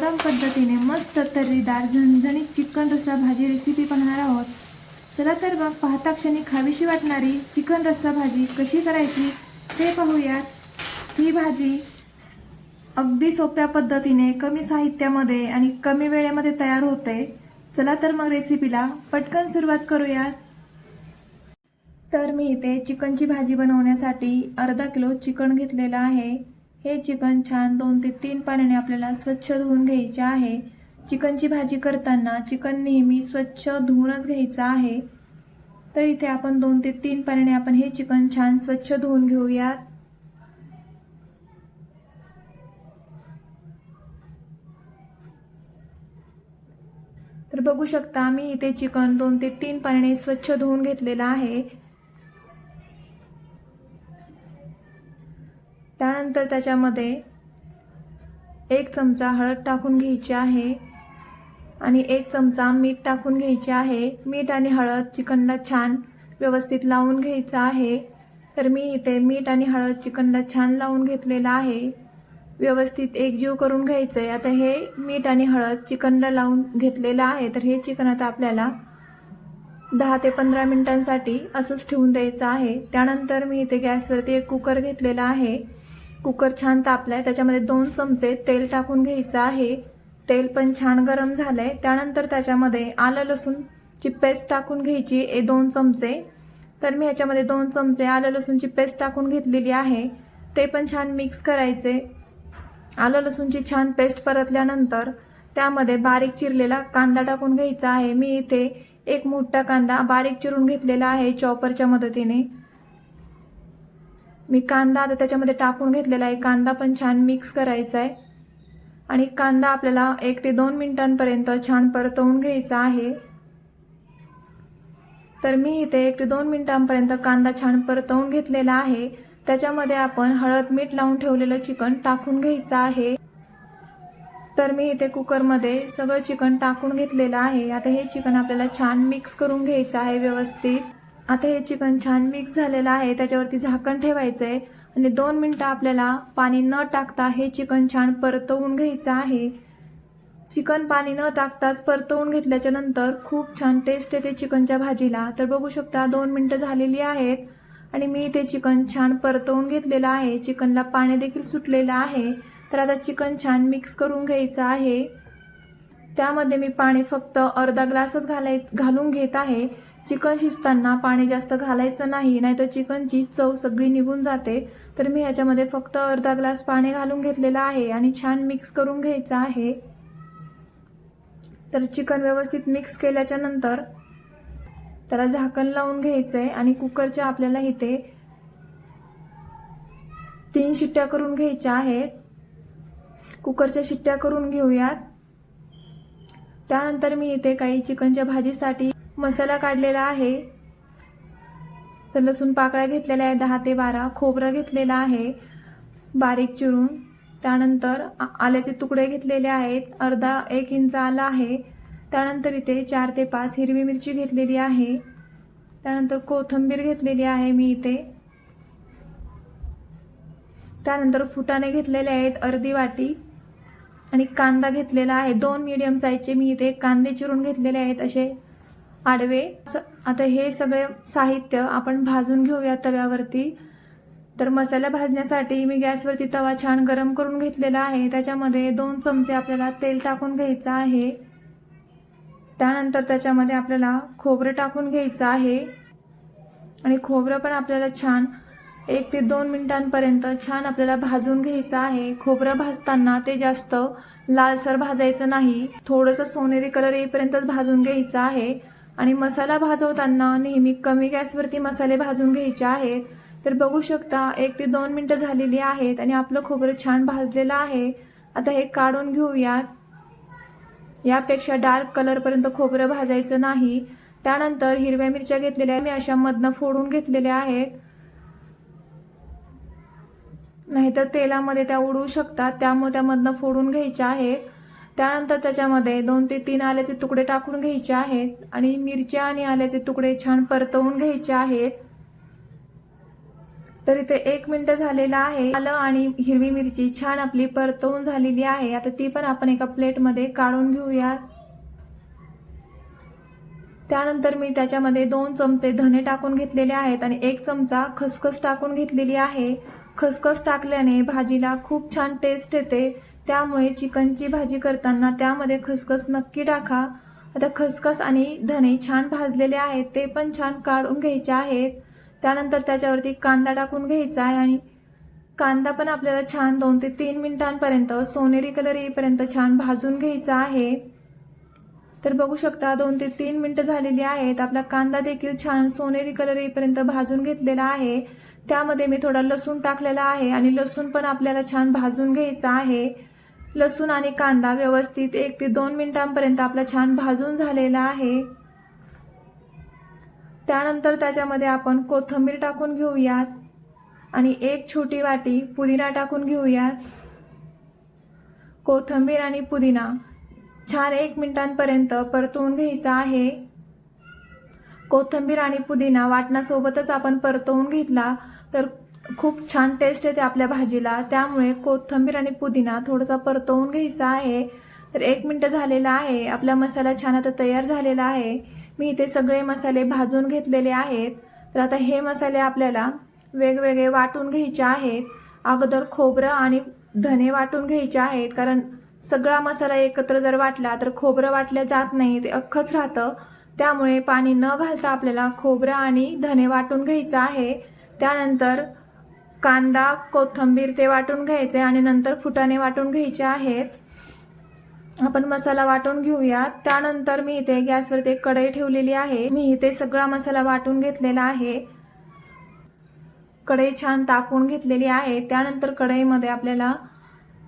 गावरान पद्धतीने मस्त तर्रीदार झणझणीत चिकन रस्सा भाजी रेसिपी पाहणार आहोत. चला तर मग पाहता क्षणी खावीशी वाटणारी चिकन रस्सा भाजी कशी करायची ते पाहूयात. ही भाजी अगदी सोप्या पद्धतीने कमी साहित्यामध्ये आणि कमी वेळेमध्ये तयार होते. चला तर मग रेसिपीला पटकन सुरुवात करूयात. तर मी इथे चिकनची भाजी बनवण्यासाठी अर्धा किलो चिकन घेतलेलं आहे. हे चिकन छान दोन ते तीन पाण्याने आपल्याला स्वच्छ धुवून घ्यायचे आहे. चिकनची भाजी करताना चिकन नेहमी स्वच्छ धुवूनच घ्यायचं आहे. तर इथे आपण दोन ते तीन पाण्याने आपण हे चिकन छान स्वच्छ धुवून घेऊयात. तर बघू शकता मी इथे चिकन दोन ते तीन पाण्याने स्वच्छ धुवून घेतलेलं आहे. त्यानंतर त्याच्यामध्ये एक चमचा हळद टाकून घ्यायची आहे आणि एक चमचा मीठ टाकून घ्यायचे आहे. मीठ आणि हळद चिकनला छान व्यवस्थित लावून घ्यायचं आहे. तर मी इथे मीठ आणि हळद चिकनला छान लावून घेतलेलं आहे. व्यवस्थित एकजीव करून घ्यायचं आहे आता हे मीठ आणि हळद चिकनला लावून घेतलेलं आहे. तर हे चिकन आता आपल्याला दहा ते पंधरा मिनिटांसाठी असंच ठेवून द्यायचं आहे. त्यानंतर मी इथे गॅसवरती एक कुकर घेतलेला आहे. कुकर छान तापलाय त्याच्यामध्ये दोन चमचे तेल टाकून घ्यायचं आहे. तेल पण छान गरम झालं आहे त्यानंतर त्याच्यामध्ये आलं लसूणची पेस्ट टाकून घ्यायची ए दोन चमचे. तर मी ह्याच्यामध्ये दोन चमचे आलं लसूणची पेस्ट टाकून घेतलेली आहे. ते पण छान मिक्स करायचे. आलं लसूणची छान पेस्ट परतल्यानंतर त्यामध्ये बारीक चिरलेला कांदा टाकून घ्यायचा आहे. मी इथे एक मोठा कांदा बारीक चिरून घेतलेला आहे चॉपरच्या मदतीने. मी कांदा आता त्याच्यामध्ये टाकून घेतलेला आहे. कांदा पण छान मिक्स करायचा आहे आणि कांदा आपल्याला एक ते दोन मिनिटांपर्यंत छान परतवून घ्यायचा आहे. तर मी इथे एक ते दोन मिनिटांपर्यंत कांदा छान परतवून घेतलेला आहे. त्याच्यामध्ये आपण हळद मीठ लावून ठेवलेलं चिकन टाकून घ्यायचं आहे. तर मी इथे कुकरमध्ये सगळं चिकन टाकून घेतलेलं आहे. आता हे चिकन आपल्याला छान मिक्स करून घ्यायचं आहे व्यवस्थित. आता हे चिकन छान मिक्स झालेलं आहे त्याच्यावरती झाकण ठेवायचं आहे आणि दोन मिनटं आपल्याला पाणी न टाकता हे चिकन छान परतवून घ्यायचं आहे. चिकन पाणी न टाकताच परतवून घेतल्याच्या नंतर खूप छान टेस्ट येते चिकनच्या भाजीला. तर बघू शकता दोन मिनटं झालेली आहेत. आणि मी ते चिकन छान परतवून घेतलेलं आहे. चिकनला पाणी देखील सुटलेलं आहे. तर आता चिकन छान मिक्स करून घ्यायचं आहे. त्यामध्ये मी पाणी फक्त अर्धा ग्लासच घालाय घालून घेत आहे. चिकन शिजताना पाणी जास्त घालायचं नाही नाहीतर चिकनची चव सगळी निघून जाते. तर मी ह्याच्यामध्ये फक्त अर्धा ग्लास पाणी घालून घेतलेलं आहे आणि छान मिक्स करून घ्यायचं आहे. तर चिकन व्यवस्थित मिक्स केल्याच्यानंतर त्याला झाकण लावून घ्यायचं आहे आणि कुकरच्या आपल्याला इथे तीन शिट्ट्या करून घ्यायच्या आहेत. कुकरच्या शिट्ट्या करून घेऊयात. त्यानंतर मी इथे काही चिकनच्या भाजीसाठी मसाला काढलेला आहे. तर लसूण पाकळ्या घेतलेल्या आहे दहा ते बारा. खोबरं घेतलेलं आहे बारीक चिरून. त्यानंतर आ- आल्याचे तुकडे घेतलेले आहेत अर्धा एक इंच आला आहे. त्यानंतर इथे चार ते पाच हिरवी मिरची घेतलेली आहे. त्यानंतर कोथिंबीर घेतलेली आहे मी इथे. त्यानंतर फुटाणे घेतलेले आहेत अर्धी वाटी. आणि कांदा घेतलेला आहे दोन मीडियम साईजचे मी इथे कांदे चिरून घेतलेले आहेत असे. आडवे. आता हे सगळे साहित्य आपण भाजून घेऊया तव्यावरती. तर मसाला भाजण्यासाठी मी गॅसवरती तवा छान गरम करून घेतलेला आहे. त्याच्यामध्ये दोन चमचे आपल्याला तेल टाकून घ्यायचं आहे. त्यानंतर त्याच्यामध्ये आपल्याला खोबरं टाकून घ्यायचं आहे. आणि खोबरं पण आपल्याला छान एक ते दोन मिनिटांपर्यंत छान आपल्याला भाजून घ्यायचं आहे. खोबरं भाजताना ते जास्त लालसर भाजायचं नाही. थोडंसं सोनेरी कलर येईपर्यंतच भाजून घ्यायचं आहे. आणि मसाला भाजवताना नेहमी कमी गॅसवरती मसाले भाजून घ्यायचे आहेत. तर बघू शकता एक ते दोन मिनटं झालेली आहेत आणि आपलं खोबरं छान भाजलेलं आहे. आता हे काढून घेऊयात. यापेक्षा डार्क कलरपर्यंत खोबरं भाजायचं नाही. त्यानंतर हिरव्या मिरच्या घेतलेल्या मी अशा मधनं फोडून घेतलेल्या आहेत. नाहीतर तेलामध्ये त्या उडवू शकतात. त्यामुळे त्यामधनं फोडून घ्यायच्या आहेत. त्यानंतर त्याच्यामध्ये दोन ते तीन आल्याचे तुकडे टाकून घ्यायचे आहेत आणि मिरच्या आणि आल्याचे तुकडे छान परतवून घ्यायचे आहेत. तर इथे एक मिनिट झालेलं आहे. आलं आणि हिरवी मिरची छान आपली परतवून झालेली आहे. आता ती पण आपण एका प्लेटमध्ये काढून घेऊयात. त्यानंतर मी त्याच्यामध्ये दोन चमचे धने टाकून घेतलेले आहेत आणि एक चमचा खसखस टाकून घेतलेली आहे. खसखस टाकल्याने भाजीला खूप छान टेस्ट येते. त्यामुळे चिकनची भाजी करताना त्यामध्ये खसखस नक्की टाका. आता खसखस आणि धने छान भाजलेले आहेत ते पण छान काढून घ्यायचे आहेत. त्यानंतर त्याच्यावरती कांदा टाकून घ्यायचा आहे आणि कांदा पण आपल्याला छान दोन ते तीन मिनिटांपर्यंत सोनेरी कलर येईपर्यंत छान भाजून घ्यायचा आहे. तर बघू शकता दोन ते तीन मिनिटं झालेली आहेत. आपला कांदा देखील छान सोनेरी कलर येईपर्यंत भाजून घेतलेला आहे. त्यामध्ये मी थोडा लसूण टाकलेला आहे आणि लसूण पण आपल्याला छान भाजून घ्यायचा आहे. लसूण आणि कांदा व्यवस्थित एक ते दोन मिनिटांपर्यंत आपला छान भाजून झालेला आहे. त्यानंतर त्याच्यामध्ये आपण कोथिंबीर टाकून घेऊयात आणि एक छोटी वाटी पुदिना टाकून घेऊयात. कोथिंबीर आणि पुदिना छान एक मिनिटांपर्यंत परतवून घ्यायचा आहे. कोथिंबीर आणि पुदिना वाटण्यासोबतच आपण परतवून घेतला तर खूप छान टेस्ट येते आपल्या भाजीला. त्यामुळे कोथिंबीर आणि पुदिना थोडासा परतवून घ्यायचा आहे. तर एक मिनटं झालेलं आहे. आपला मसाला छान आता तयार झालेला आहे. मी इथे सगळे मसाले भाजून घेतलेले आहेत. तर आता हे मसाले आपल्याला वेगवेगळे वाटून घ्यायचे आहेत. अगोदर खोबरं आणि धने वाटून घ्यायचे आहेत. कारण सगळा मसाला एकत्र जर वाटला तर खोबरं वाटलं जात नाही ते अख्खंच राहतं. त्यामुळे पाणी न घालता आपल्याला खोबरं आणि धने वाटून घ्यायचं आहे. त्यानंतर कांदा कोथिंबीर ते वाटून घ्यायचे आणि नंतर फुटाणे वाटून घ्यायचे आहेत. आपण मसाला वाटून घेऊया. त्यानंतर मी इथे गॅसवरती एक कढई ठेवलेली आहे. मी इथे सगळा मसाला वाटून घेतलेला आहे. कढई छान तापून घेतलेली आहे. त्यानंतर कढईमध्ये आपल्याला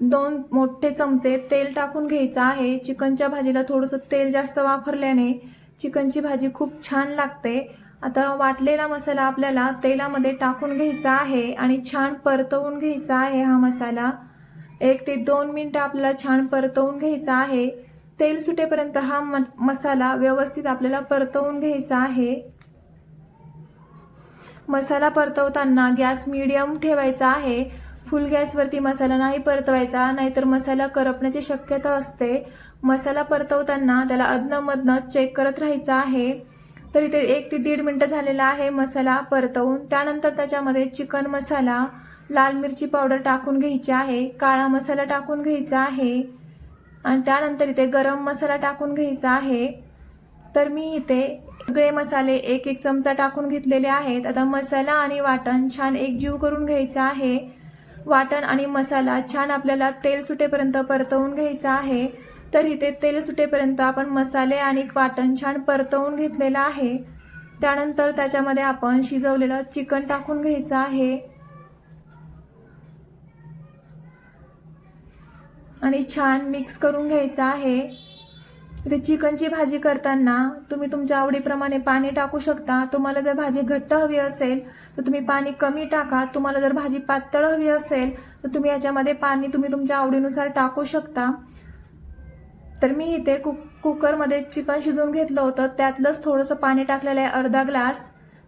दोन मोठे चमचे तेल टाकून घ्यायचं आहे. चिकनच्या भाजीला थोडंसं तेल जास्त वापरल्याने चिकनची भाजी खूप छान लागते. आता वाटलेला मसाला आपल्याला तेलामध्ये टाकून घ्यायचा आहे आणि छान परतवून घ्यायचा आहे हा मसाला. एक ते दोन मिनटं आपल्याला छान परतवून घ्यायचा आहे. तेल सुटेपर्यंत हा म मसाला व्यवस्थित आपल्याला परतवून घ्यायचा आहे. मसाला परतवताना गॅस मिडियम ठेवायचा आहे. फुल गॅसवरती मसाला नाही परतवायचा नाहीतर मसाला करपण्याची शक्यता असते. मसाला परतवताना त्याला अदनमधनं चेक करत राहायचं आहे. तर इथे एक ते दीड मिनटं झालेला आहे मसाला परतवून. त्यानंतर त्याच्यामध्ये चिकन मसाला लाल मिरची पावडर टाकून घ्यायची आहे काळा मसाला टाकून घ्यायचा आहे आणि त्यानंतर इथे गरम मसाला टाकून घ्यायचा आहे. तर मी इथे सगळे मसाले एक एक चमचा टाकून घेतलेले आहेत. आता मसाला आणि वाटण छान एकजीव करून घ्यायचा आहे. वाटण आणि मसाला छान आपल्याला तेल सुटेपर्यंत परतवून घ्यायचा आहे. तर इथे तेल सुटेपर्यंत आपण मसाले आणि वाटण छान परतवून घेतलेलं आहे. त्यानंतर त्याच्यामध्ये आपण शिजवलेलं चिकन टाकून घ्यायचं आहे. आणि छान मिक्स करून घ्यायचं आहे. इथे चिकनची भाजी करताना तुम्ही तुमच्या आवडीप्रमाणे पाणी टाकू शकता. तुम्हाला जर भाजी घट्ट हवी असेल तर तुम्ही पाणी कमी टाका. तुम्हाला जर भाजी पातळ हवी असेल तर तुम्ही याच्यामध्ये पाणी तुम्ही तुमच्या आवडीनुसार टाकू शकता. तर मी इथे कुक कुकरमध्ये चिकन शिजवून घेतलं होतं. त्यातलंच थोडंसं पाणी टाकलेलं आहे अर्धा ग्लास.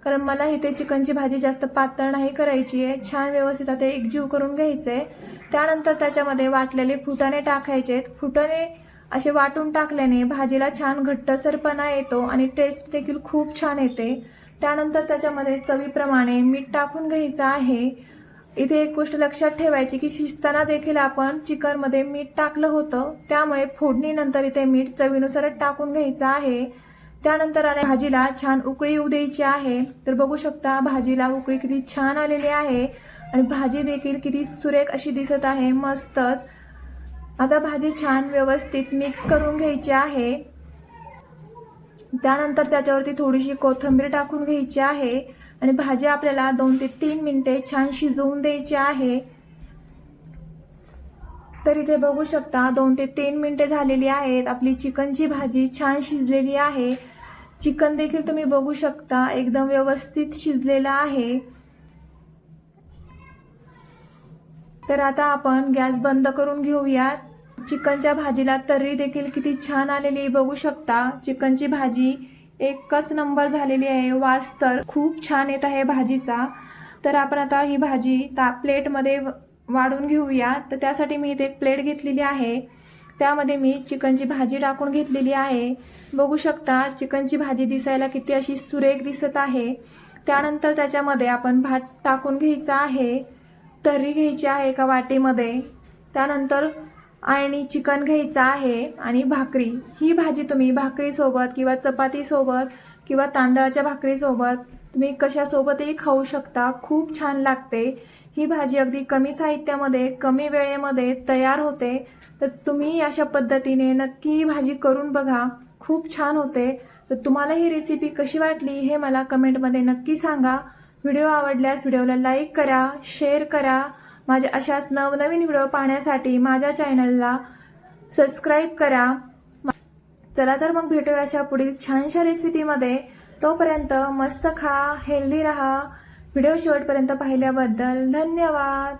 कारण मला इथे चिकनची भाजी जास्त पातळ नाही करायची आहे. छान व्यवस्थित आता एकजीव करून घ्यायचं आहे त्यानंतर त्याच्यामध्ये वाटलेले फुटाणे टाकायचे फुटाणे असे वाटून टाकल्याने भाजीला छान घट्टसरपणा येतो आणि टेस्ट देखील खूप छान येते. त्यानंतर त्याच्यामध्ये चवीप्रमाणे मीठ टाकून घ्यायचं आहे. इथे एक गोष्ट लक्षात ठेवायची की शिजताना देखील आपण चिकनमध्ये मीठ टाकलं होतं. त्यामुळे फोडणीनंतर इथे मीठ चवीनुसारच टाकून घ्यायचं आहे. त्यानंतर आणि भाजीला छान उकळी येऊ द्यायची आहे. तर बघू शकता भाजीला उकळी किती छान आलेली आहे. आणि भाजी देखील किती सुरेख अशी दिसत आहे. मस्तच. आता भाजी छान व्यवस्थित मिक्स करून घ्यायची आहे. त्यानंतर त्याच्यावरती थोडीशी कोथिंबीर टाकून घ्यायची आहे. आणि भाजी आपल्याला दोन ते तीन मिनटे छान शिजवून द्यायची आहे. तर इथे बघू शकता दोन ते तीन मिनटे झालेली आहेत. आपली चिकनची भाजी छान शिजलेली आहे. चिकन देखील तुम्ही बघू शकता एकदम व्यवस्थित शिजलेलं आहे. तर आता आपण गॅस बंद करून घेऊयात. चिकनच्या भाजीला तर्री देखील किती छान आलेली बघू शकता. चिकनची भाजी एकच नंबर झालेली आहे. वास तर खूप छान येत आहे भाजीचा. तर आपण आता ही भाजी ता प्लेटमध्ये व- वाढून घेऊया. तर त्यासाठी मी इथे एक प्लेट घेतलेली आहे. त्यामध्ये मी चिकनची भाजी टाकून घेतलेली आहे. बघू शकता चिकनची भाजी दिसायला किती अशी सुरेख दिसत आहे. त्यानंतर त्याच्यामध्ये आपण भात टाकून घ्यायचा आहे. तर्री घ्यायची आहे एका वाटीमध्ये. त्यानंतर आणि चिकन घ्यायचं आहे आणि भाकरी. ही भाजी तुम्ही भाकरीसोबत किंवा चपातीसोबत किंवा तांदळाच्या भाकरीसोबत तुम्ही कशासोबतही खाऊ शकता. खूप छान लागते. ही भाजी अगदी कमी साहित्यामध्ये कमी वेळेमध्ये तयार होते. तर तुम्ही अशा पद्धतीने नक्की ही भाजी करून बघा. खूप छान होते. तर तुम्हाला ही रेसिपी कशी वाटली हे मला कमेंटमध्ये नक्की सांगा. व्हिडिओ आवडल्यास व्हिडिओला लाईक करा शेअर करा. माझ्या अशाच नवनवीन व्हिडिओ पाहण्यासाठी माझ्या चॅनलला सबस्क्राईब करा. चला तर मग भेटूया अशा पुढील छानशा रेसिपीमध्ये. तोपर्यंत मस्त खा हेल्दी राहा. व्हिडिओ शेवटपर्यंत पाहिल्याबद्दल धन्यवाद.